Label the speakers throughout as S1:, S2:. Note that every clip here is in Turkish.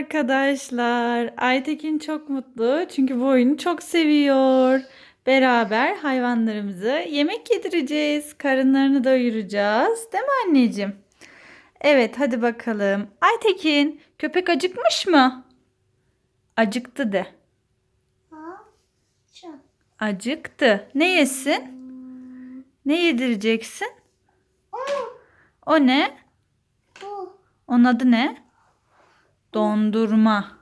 S1: arkadaşlar. Aytekin çok mutlu çünkü bu oyunu çok seviyor. Beraber hayvanlarımızı yemek yedireceğiz. Karınlarını doyuracağız. Değil mi anneciğim? Evet hadi bakalım. Aytekin köpek acıkmış mı? Acıktı de. Acıktı. Ne yesin? Ne yedireceksin?
S2: O.
S1: Ne? Onun adı ne? Dondurma.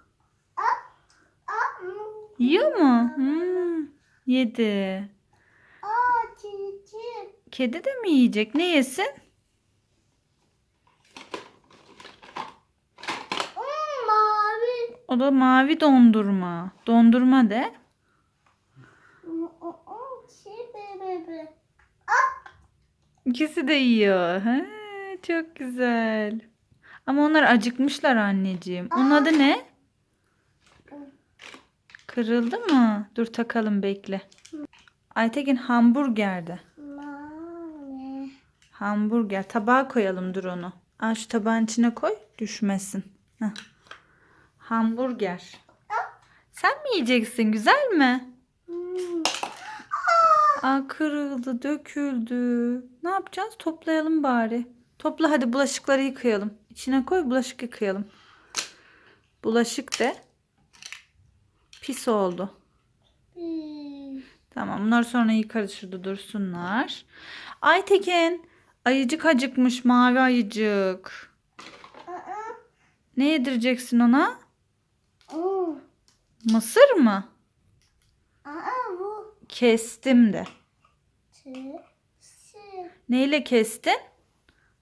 S1: Yiyor mu? Hmm, yedi. Kedi de mi yiyecek? Ne yesin?
S2: Hmm, mavi.
S1: O da mavi dondurma. Dondurma de. İkisi de yiyor. He, çok güzel. Ama onlar acıkmışlar anneciğim. Onun adı ne? Kırıldı mı? Dur takalım bekle. Aytekin hamburgerdi.
S2: Mavi.
S1: Hamburger. Tabağa koyalım dur onu. Al şu tabağın içine koy. Düşmesin. Heh. Hamburger. Sen mi yiyeceksin? Güzel mi? Aa kırıldı, döküldü. Ne yapacağız? Toplayalım bari. Topla hadi bulaşıkları yıkayalım. İçine koy bulaşık yıkayalım. Bulaşık de. Pis oldu.
S2: Hmm.
S1: Tamam bunları sonra yıkarız şurada dursunlar. Aytekin ayıcık acıkmış mavi ayıcık.
S2: Aa.
S1: Ne yedireceksin ona? Mısır mı?
S2: Aa bu.
S1: Kestim de. Neyle kestin?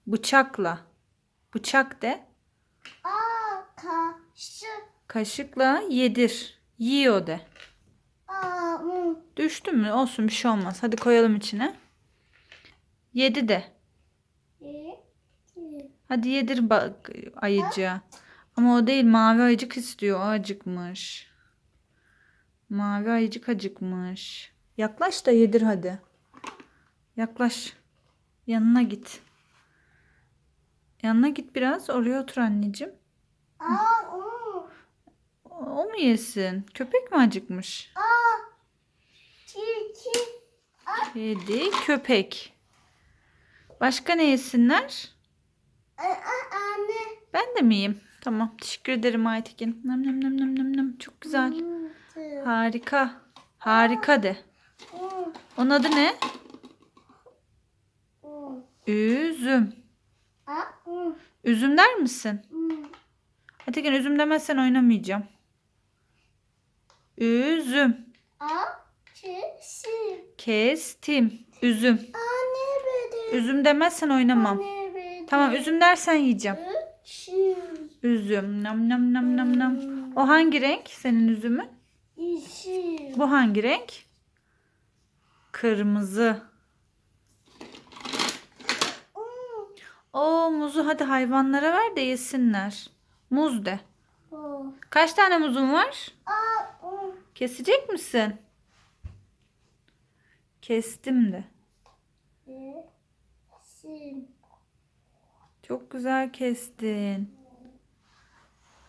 S1: Bıçakla. Bıçak de.
S2: Aa. Kaşı.
S1: Kaşıkla yedir. Yiyor de.
S2: Aa.
S1: Düştü mü? Olsun bir şey olmaz. Hadi koyalım içine. Yedi de.
S2: İki.
S1: Hadi yedir bak ayıcığa. Ama o değil mavi ayıcık istiyor. O acıkmış. Mavi ayıcık acıkmış. Yaklaş da yedir hadi. Yaklaş. Yanına git. Yanına git biraz. Oraya otur anneciğim.
S2: Aa.
S1: O o mu yesin? Köpek mi acıkmış?
S2: Aa. Çiçi.
S1: Kedi, köpek. Başka ne yesinler?
S2: Aa, anne.
S1: Ben de miyim? Tamam. Teşekkür ederim Aytekin. Nem nem nem nem nem nem. Çok güzel.
S2: Hmm.
S1: Harika. Harika de.
S2: Hmm.
S1: Onun adı ne?
S2: Hmm.
S1: Üzüm. Üzüm der misin? Aytekin üzüm demezsen oynamayacağım. Üzüm. Kestim. Üzüm. Üzüm demezsen oynamam. Tamam üzüm dersen yiyeceğim. Üzüm. Nam nam nam nam nam. O hangi renk senin üzümün?
S2: İşi.
S1: Bu hangi renk? Kırmızı.
S2: Hmm.
S1: O muzu hadi hayvanlara ver de yesinler. Muz de. Kaç tane muzun var? Kesecek misin? Kestim de. Çok güzel kestin.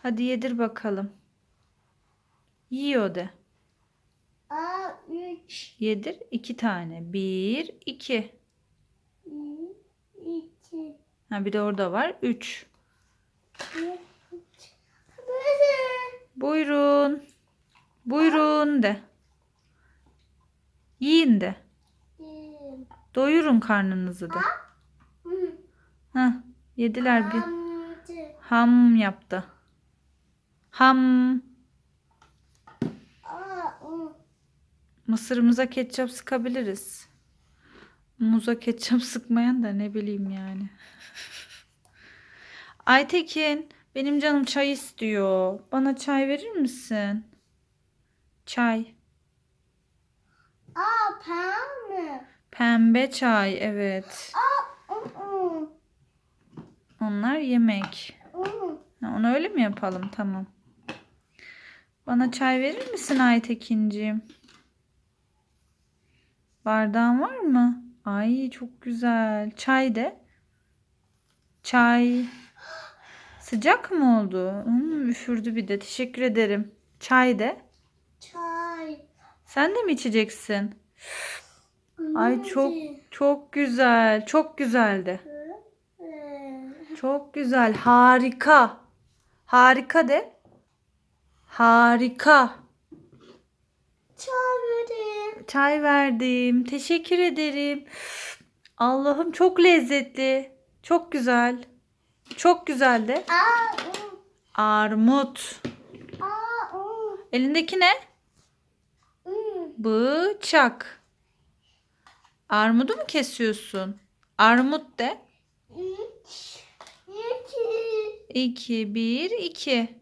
S1: Hadi yedir bakalım. Yiyor de. Yedir iki tane. Bir, iki. Ha bir de orada var. Üç.
S2: Bir. Üç. Bedi.
S1: Buyurun. Buyurun de. Yiyin de. Doyurun karnınızı da. Heh, yediler bir. Ham yaptı. Ham. Mısırımıza ketçap sıkabiliriz. Muza ketçap sıkmayan da ne bileyim yani. Aytekin, benim canım çay istiyor. Bana çay verir misin? Çay.
S2: Aa. Pembe.
S1: Pembe çay, evet.
S2: Hmm.
S1: Onlar yemek. Ha, onu öyle mi yapalım? Tamam. Bana çay verir misin Aytekinciğim? Bardağın var mı? Ay çok güzel. Çay de. Çay. Sıcak mı oldu? Hmm, üfürdü bir de. Teşekkür ederim. Çay de.
S2: Çay.
S1: Sen de mi içeceksin? Ay çok çok güzel. Çok güzeldi. Çok güzel. Harika. Harika de. Harika.
S2: Çay
S1: Çay verdim. Teşekkür ederim. Allah'ım çok lezzetli. Çok güzel. Çok güzeldi.
S2: Aa,
S1: Armut.
S2: aa,
S1: Elindeki ne? Bıçak. Armudu mu kesiyorsun? Armut de.
S2: üç, iki,
S1: 2, 1, 2.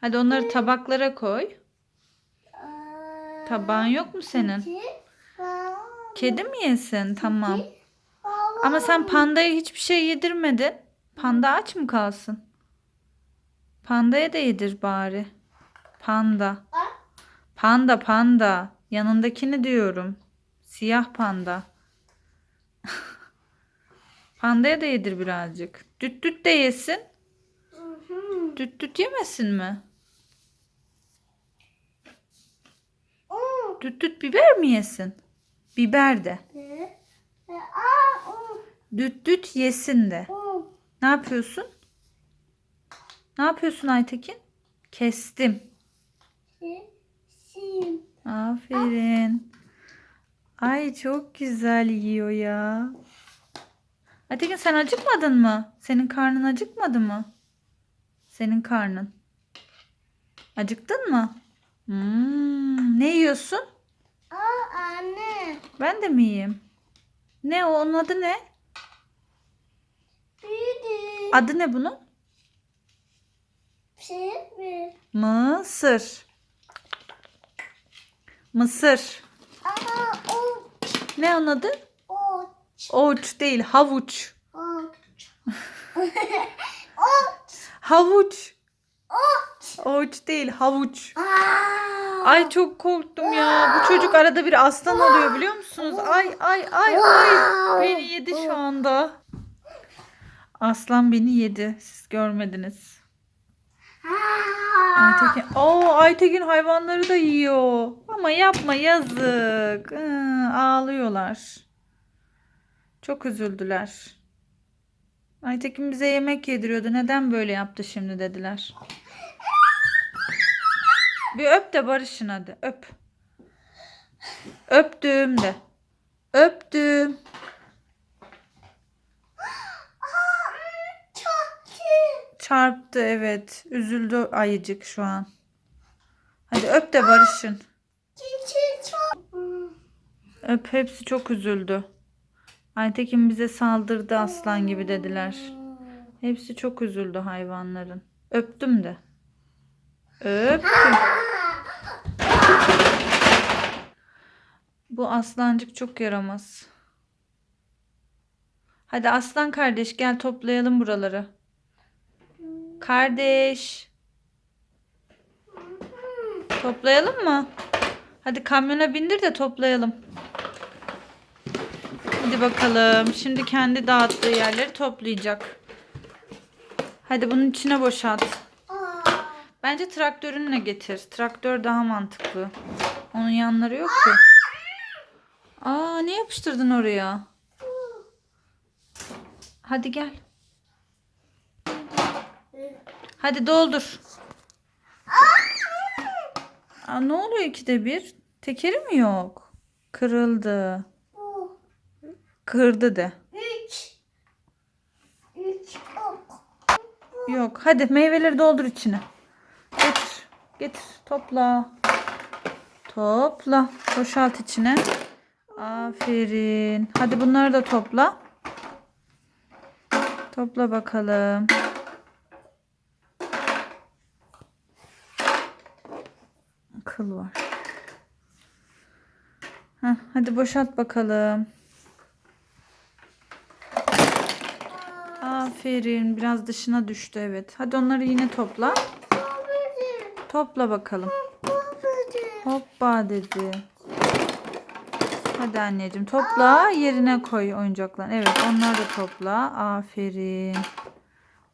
S1: Hadi onları tabaklara koy. Tabağın yok mu senin? Kedi mi yesin? Tamam. Ama sen pandaya hiçbir şey yedirmedin. Panda aç mı kalsın? Pandaya da yedir bari. Panda. Panda panda. Yanındakini diyorum. Siyah panda. Pandaya da yedir birazcık. Düt düt de yesin. Düt düt yemesin mi? Düt düt biber mi yesin? Biber de.
S2: e, e, aa,
S1: Düt düt yesin de. Ne yapıyorsun? Ne yapıyorsun Aytekin? Kestim.
S2: e, sim,
S1: Aferin. Ay çok güzel yiyor ya. Aytekin sen acıkmadın mı? Senin karnın acıkmadı mı? Senin karnın. Acıktın mı? Hmm, ne yiyorsun?
S2: aa, anne,
S1: Ben de mi yiyeyim? Ne o? Onun adı ne?
S2: büyüdü,
S1: Adı ne bunun?
S2: şey mi?
S1: Mısır. Mısır.
S2: Aa, o,
S1: Ne onun adı?
S2: o,
S1: Oç değil, havuç.
S2: o,
S1: Havuç. Oç değil, havuç. Ay çok korktum ya. Bu çocuk arada bir aslan oluyor biliyor musunuz? Ay ay ay ay. Beni yedi şu anda. Aslan beni yedi. Siz görmediniz. Aytekin. Oo Aytekin hayvanları da yiyor. Ama yapma yazık. Hı, ağlıyorlar. Çok üzüldüler. Aytekin bize yemek yediriyordu. Neden böyle yaptı şimdi dediler. Bir öp de barışın hadi. Öp. Öptüm de. Öptüm. Çarptı evet. Üzüldü ayıcık şu an. Hadi öp de barışın. Öp hepsi çok üzüldü. Aytekin bize saldırdı aslan gibi dediler. Hepsi çok üzüldü hayvanların. Öptüm de. Öptüm. Bu aslancık çok yaramaz. Hadi aslan kardeş gel toplayalım buraları. Kardeş. Toplayalım mı? Hadi kamyona bindir de toplayalım. Hadi bakalım. Şimdi kendi dağıttığı yerleri toplayacak. Hadi bunun içine boşalt. Bence traktörünle getir. Traktör daha mantıklı. Onun yanları yok ki. Aa ne yapıştırdın oraya? Hadi gel. Hadi doldur. Aa, ne oluyor ikide bir? Tekeri mi yok? Kırıldı. Kırdı de. Yok. Hadi meyveleri doldur içine. Getir. Topla. Topla. Boşalt içine. Aferin. Hadi bunları da topla. Topla bakalım. Kıl var. Heh, hadi boşalt bakalım. Aferin. Biraz dışına düştü evet. Hadi onları yine topla. Topla bakalım. Hoppa dedi. Hadi anneciğim topla yerine koy oyuncaklarını. Evet onları da topla. Aferin.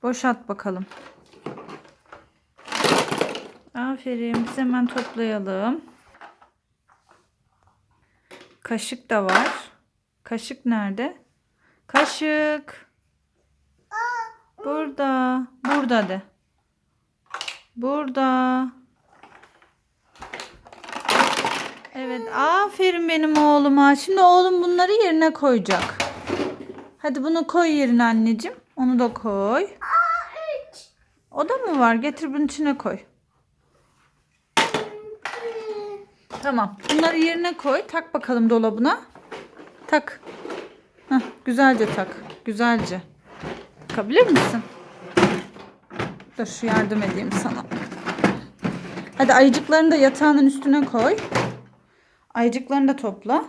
S1: Boşalt bakalım. Aferin. Biz hemen toplayalım. Kaşık da var. Kaşık nerede? Kaşık. Burada. Burada de. Burada. Evet, aferin benim oğluma. Şimdi oğlum bunları yerine koyacak. Hadi bunu koy yerine anneciğim. Onu da koy. O da mı var? Getir bunun içine koy. Tamam. Bunları yerine koy. Tak bakalım dolabına. Tak. Heh, güzelce tak. Güzelce. Takabilir misin? Dur şu yardım edeyim sana. Hadi ayıcıklarını da yatağının üstüne koy. Ayıcıklarını da topla.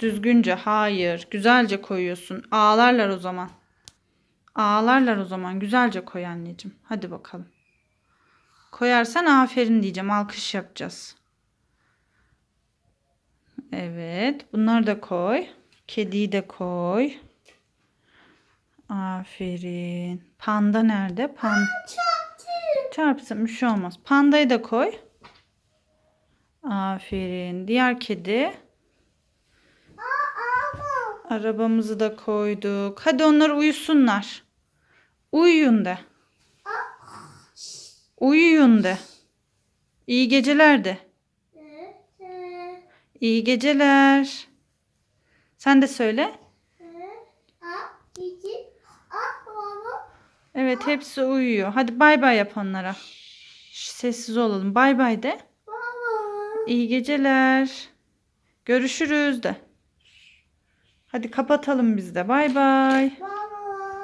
S1: Düzgünce. Hayır. Güzelce koyuyorsun. Ağlarlar o zaman. Ağlarlar o zaman. Güzelce koy anneciğim. Hadi bakalım. Koyarsan aferin diyeceğim. Alkış yapacağız. Evet. Bunları da koy. Kediyi de koy. Aferin. Panda nerede? Pan
S2: Çarptım.
S1: Çarpsın bir şey olmaz. Pandayı da koy. Aferin. Diğer kedi.
S2: Aa.
S1: Arabamızı da koyduk. Hadi onlar uyusunlar. Uyuyun de. Uyuyun de. İyi geceler de. İyi geceler. Sen de söyle.
S2: Aa, iki. Aa, baba.
S1: Evet hepsi uyuyor. Hadi bay bay yap onlara. Şş, Sessiz olalım. Bay bay de. İyi geceler. Görüşürüz de. Hadi kapatalım biz de. Bay bay.